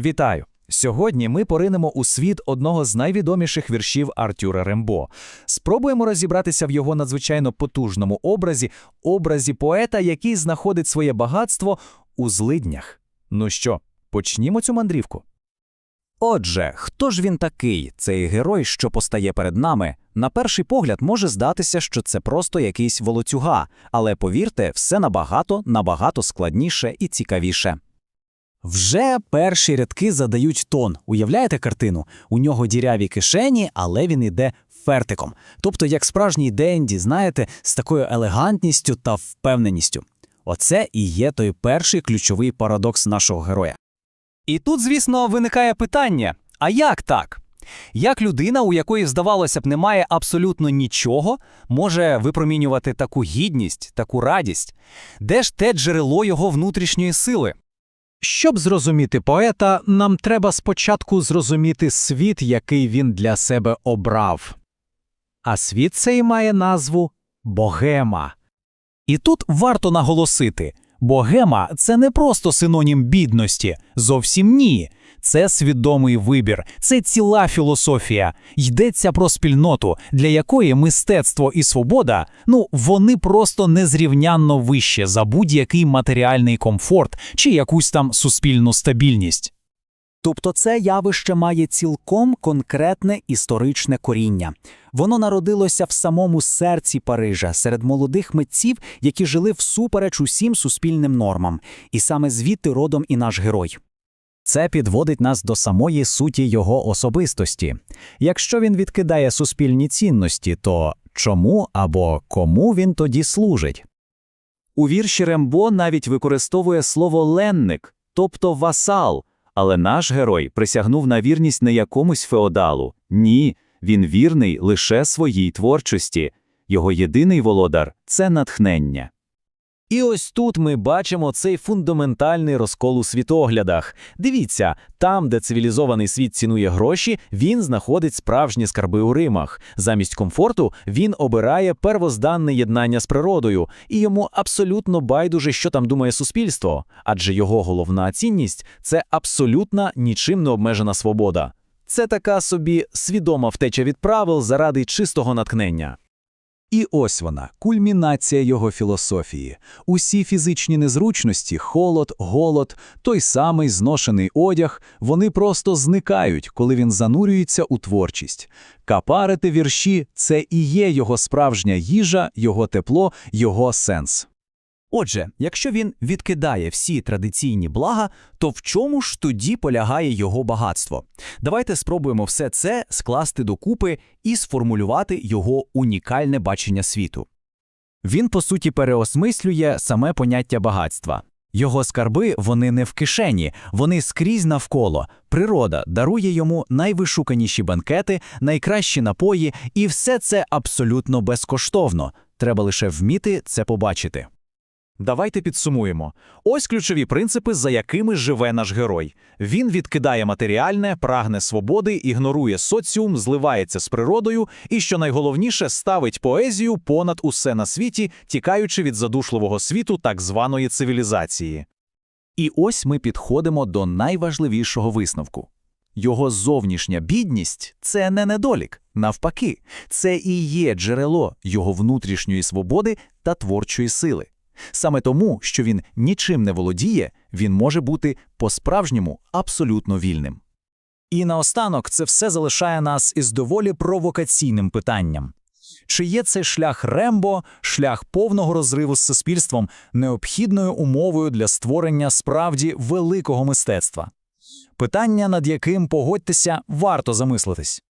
Вітаю! Сьогодні ми поринемо у світ одного з найвідоміших віршів Артюра Рембо. Спробуємо розібратися в його надзвичайно потужному образі, образі поета, який знаходить своє багатство у злиднях. Ну що, почнімо цю мандрівку. Отже, хто ж він такий, цей герой, що постає перед нами? На перший погляд може здатися, що це просто якийсь волоцюга, але повірте, все набагато, набагато складніше і цікавіше. Вже перші рядки задають тон. Уявляєте картину? У нього діряві кишені, але він іде фертиком. Тобто, як справжній денді, знаєте, з такою елегантністю та впевненістю. Оце і є той перший ключовий парадокс нашого героя. І тут, звісно, виникає питання: а як так? Як людина, у якої, здавалося б, немає абсолютно нічого, може випромінювати таку гідність, таку радість? Де ж те джерело його внутрішньої сили? Щоб зрозуміти поета, нам треба спочатку зрозуміти світ, який він для себе обрав. А світ цей має назву Богема. І тут варто наголосити: богема це не просто синонім бідності, зовсім ні. Це свідомий вибір, це ціла філософія. Йдеться про спільноту, для якої мистецтво і свобода ну вони просто незрівнянно вище за будь-який матеріальний комфорт чи якусь там суспільну стабільність. Тобто це явище має цілком конкретне історичне коріння. Воно народилося в самому серці Парижа серед молодих митців, які жили всупереч усім суспільним нормам, і саме звідти родом і наш герой. Це підводить нас до самої суті його особистості. Якщо він відкидає суспільні цінності, то чому або кому він тоді служить? У вірші Рембо навіть використовує слово ленник, тобто васал, але наш герой присягнув на вірність не якомусь феодалу. Ні, він вірний лише своїй творчості. Його єдиний володар це натхнення. І ось тут ми бачимо цей фундаментальний розкол у світоглядах. Дивіться, там, де цивілізований світ цінує гроші, він знаходить справжні скарби у Римах. Замість комфорту він обирає первозданне єднання з природою, і йому абсолютно байдуже, що там думає суспільство, адже його головна цінність це абсолютна нічим не обмежена свобода. Це така собі свідома втеча від правил заради чистого натхнення. І ось вона, кульмінація його філософії. Усі фізичні незручності, холод, голод, той самий зношений одяг, вони просто зникають, коли він занурюється у творчість. Капарити вірші це і є його справжня їжа, його тепло, його сенс. Отже, якщо він відкидає всі традиційні блага, то в чому ж тоді полягає його багатство? Давайте спробуємо все це скласти докупи і сформулювати його унікальне бачення світу. Він, по суті, переосмислює саме поняття багатства. Його скарби вони не в кишені, вони скрізь навколо. Природа дарує йому найвишуканіші банкети, найкращі напої, і все це абсолютно безкоштовно. Треба лише вміти це побачити. Давайте підсумуємо. Ось ключові принципи, за якими живе наш герой. Він відкидає матеріальне, прагне свободи, ігнорує соціум, зливається з природою і, що найголовніше, ставить поезію понад усе на світі, тікаючи від задушливого світу так званої цивілізації. І ось ми підходимо до найважливішого висновку. Його зовнішня бідність це не недолік, навпаки, це і є джерело його внутрішньої свободи та творчої сили. Саме тому, що він нічим не володіє, він може бути по-справжньому абсолютно вільним. І наостанок це все залишає нас із доволі провокаційним питанням. Чи є цей шлях Рембо, шлях повного розриву з суспільством, необхідною умовою для створення справді великого мистецтва? Питання, над яким, погодьтеся, варто замислитись.